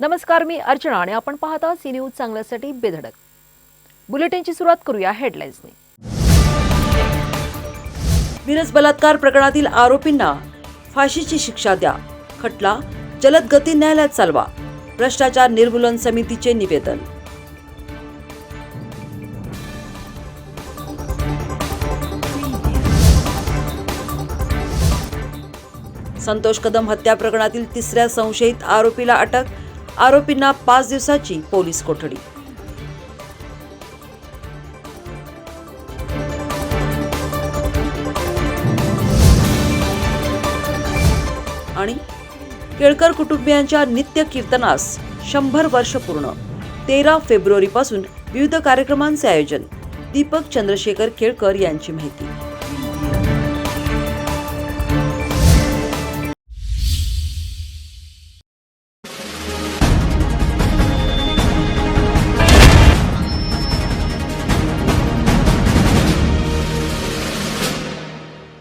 नमस्कार मी अर्चना आणि आपण पाहता सी न्यूज चांगल्यासाठी बेधडक. बुलेटिनची सुरुवात करूया हेडलाईन्सने. विरस बलात्कार प्रकरणातील आरोपींना फाशीची शिक्षा द्या. खटला जलद गती न्यायालयात चालवा. भ्रष्टाचार निर्मूलन समितीचे निवेदन. संतोष कदम हत्या प्रकरणातील तिसऱ्या संशयित आरोपीला अटक आरोपींना पाच दिवसाची पोलीस कोठडी. आणि केळकर कुटुंबियांच्या नित्य कीर्तनास शंभर वर्ष पूर्ण. तेरा फेब्रुवारीपासून विविध कार्यक्रमांचे आयोजन. दीपक चंद्रशेखर केळकर यांची माहिती.